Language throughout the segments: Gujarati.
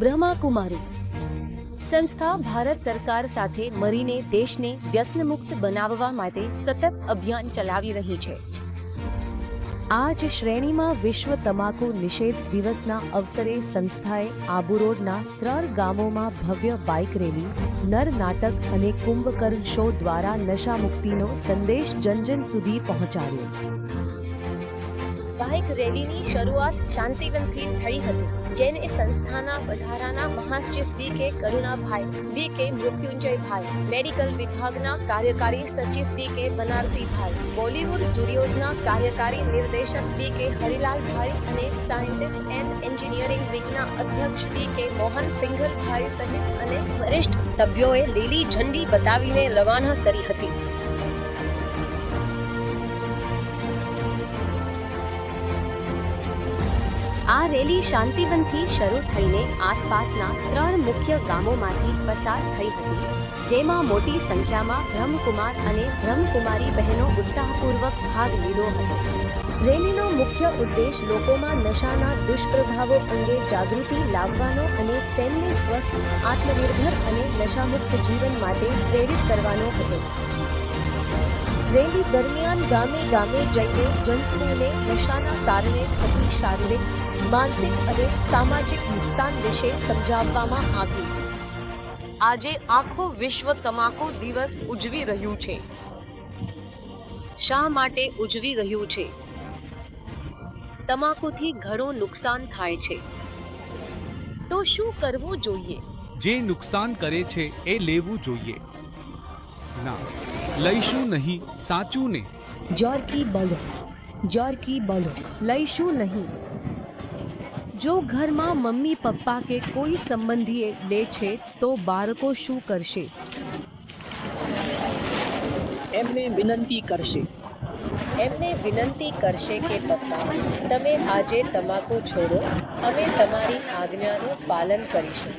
બ્રહ્માકુમારી. સંસ્થા ભારત સરકાર સાથે મળીને દેશને વ્યસનમુક્ત બનાવવા માટે સતત અભિયાન ચલાવી રહી છે. આ જ શ્રેણીમાં વિશ્વ તમાકુ નિષેધ દિવસના અવસરે સંસ્થાએ આબુ રોડના ત્રણ ગામોમાં ભવ્ય બાઇક રેલી, નર નાટક અને કુંભકર્ણ શો દ્વારા નશા મુક્તિનો સંદેશ જનજન સુધી પહોંચાડ્યો. બાઇક રેલીની શરૂઆત શાંતિવનથી થઈ હતી. જેને સંસ્થાના વધારાના મહાસચિવ બી કે કરુણાભાઈ, બી કે મૃત્યુંજયભાઈ, મેડિકલ વિભાગના કાર્યકારી સચિવ બી કે બનારસીભાઈ, બોલીવુડ સ્ટુડિયોઝના કાર્યકારી નિર્દેશક બી કે હરિલાલભાઈ અને સાયન્ટિસ્ટ એન્ડ એન્જિનિયરિંગ વિંગના અધ્યક્ષ બી કે મોહન સિંઘલભાઈ સહિત અને વરિષ્ઠ સભ્યોએ લીલી ઝંડી બતાવીને રવાના કરી હતી. આ રેલી શાંતિવનથી શરૂ થઈને આસપાસના ત્રણ મુખ્ય ગામોમાંથી પસાર થઈ હતી, જેમાં મોટી સંખ્યામાં બ્રહ્મકુમાર અને બ્રહ્મકુમારી બહેનો ઉત્સાહપૂર્વક ભાગ લીધો હતો. રેલીનો મુખ્ય ઉદ્દેશ લોકોમાં નશાના દુષ્પ્રભાવો અંગે જાગૃતિ લાવવાનો અને તેમને સ્વસ્થ, આત્મનિર્ભર અને નશામુક્ત જીવન માટે પ્રેરિત કરવાનો હતો. રેલી દરમિયાન ગામે ગામે જઈને જનસમૂહને નશાના કારણે થતી શારીરિક, માનસિક અને સામાજિક નુકસાન વિશે સમજાવવામાં આવ્યું. આજે આખો વિશ્વ તમાકુ દિવસ ઉજવી રહ્યું છે. શા માટે ઉજવી રહ્યું છે? તમાકુથી ઘણું નુકસાન થાય છે. તો શું કરવું જોઈએ? જે નુકસાન કરે છે એ લેવું જોઈએ. ના. લઈશું નહીં સાચું ને? જોર કી બલો જોર કી બલો લઈશું નહીં. જો ઘરમાં મમ્મી પપ્પા કે કોઈ સંબંધીએ લે છે તો બાળકો શું કરશે? એમને વિનંતી કરશે. એમને વિનંતી કરશે કે પપ્પા તમે આજે તમાકુ છોડો અમે તમારી આજ્ઞાનું પાલન કરીશું.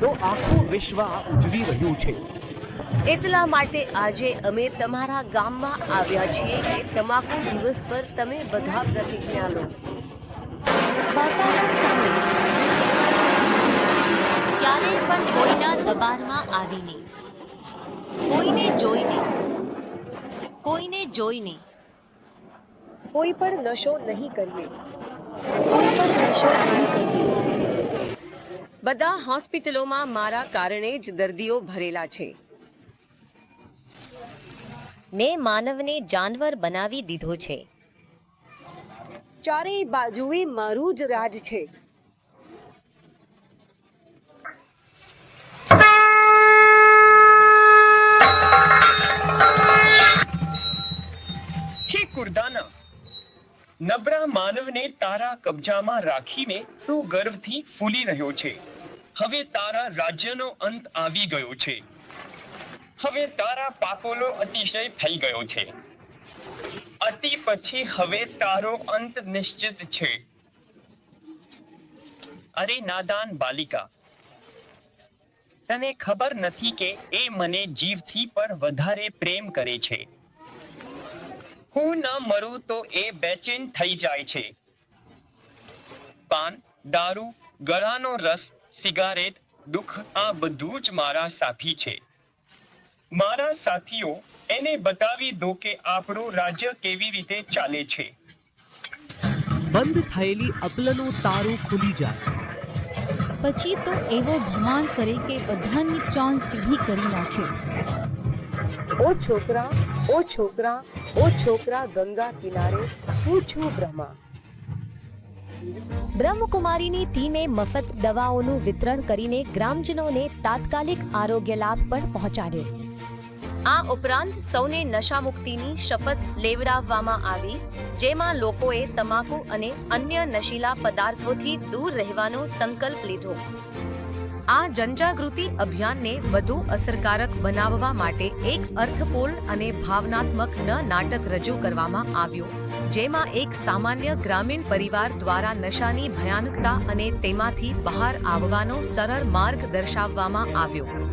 તો આખું વિશ્વ ઉજવી રહ્યું છે. એટલા માટે આજે અમે તમારા ગામમાં આવ્યા છીએ કે તમાકુ દિવસ પર તમે બધા પ્રતિજ્ઞા લો ક્યારેય પણ કોઈના દબાણમાં આવીને. કોઈને જોઈને. કોઈને જોઈને. કોઈ પણ નશો નહીં કરીએ. કોઈ પણ નશો નહીં કરીએ. બધા હોસ્પિટલોમાં મારા કારણે જ દર્દીઓ ભરેલા છે. મેં માનવને જાનવર બનાવી દીધો છે. ચારેય બાજુએ મારું જ રાજ છે. હે કુર્દાના નબળા માનવને તારા કબજામાં રાખીને તું ગર્વથી ફૂલી રહ્યો છે. હવે તારા રાજ્યનો અંત આવી ગયો છે. હવે તારા પાપોનો અતિશય થઈ ગયો છે. અતિ પછી હવે તારો અંત નિશ્ચિત છે. અરે નાદાન બાલિકા. તને ખબર નથી કે એ મને જીવથી પણ વધારે પ્રેમ કરે છે. હું ન મરું તો એ બેચેન થઈ જાય છે. પાન, દારૂ, ગળાનો રસ, સિગારેટ, દુઃખ આ બધું જ મારા સાથી છે. મારા સાથીઓ એને બતાવી દો કે આપણું રાજ્ય કેવી રીતે ચાલે છે. બંધ થયેલી અપલનો તારો ખુલી જાય. પછી તો એવો ધમાલ કરે કે બધાની ચાંદ સીધી કરી નાખે. ઓ છોકરા ઓ છોકરા ઓ છોકરા ગંગા કિનારે હું છું બ્રહ્મા. બ્રહ્મકુમારીની ટીમે મફત દવાઓનું વિતરણ કરીને ગ્રામજનોને તાત્કાલિક આરોગ્ય લાભ પણ પહોંચાડ્યો. આ ઉપરાંત સૌને નશામુક્તિની શપથ લેવડાવવામાં આવી, જેમાં લોકોએ તમાકુ અને અન્ય નશીલા પદાર્થોથી દૂર રહેવાનો સંકલ્પ લીધો. આ જનજાગૃતિ અભિયાનને વધુ અસરકારક બનાવવા માટે એક અર્થપૂર્ણ અને ભાવનાત્મક ન નાટક રજૂ કરવામાં આવ્યું, જેમાં એક સામાન્ય ગ્રામીણ પરિવાર દ્વારા નશાની ભયાનકતા અને તેમાંથી બહાર આવવાનો સરળ માર્ગ દર્શાવવામાં આવ્યો.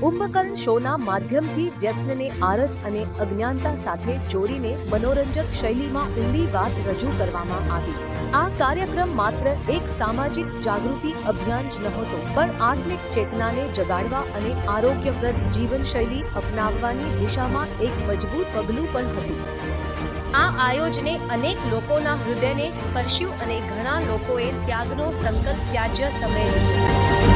કુંભકર્ણ શોના માધ્યમથી વ્યસનને આરસ અને અજ્ઞાનતા સાથે જોડીને મનોરંજક શૈલીમાં ઊંડી વાત રજૂ કરવામાં આવી. આ કાર્યક્રમ માત્ર એક સામાજિક જાગૃતિ અભિયાન જ નહોતો, પણ આત્મિક ચેતનાને જગાડવા અને આરોગ્યપ્રદ જીવનશૈલી અપનાવવાની દિશામાં એક મજબૂત પગલું પણ હતું. આ આયોજને અનેક લોકોના હૃદયને સ્પર્શ્યું અને ઘણા લોકોએ ત્યાગનો સંકલ્પ ત્યાજ્ય સમય લીધો.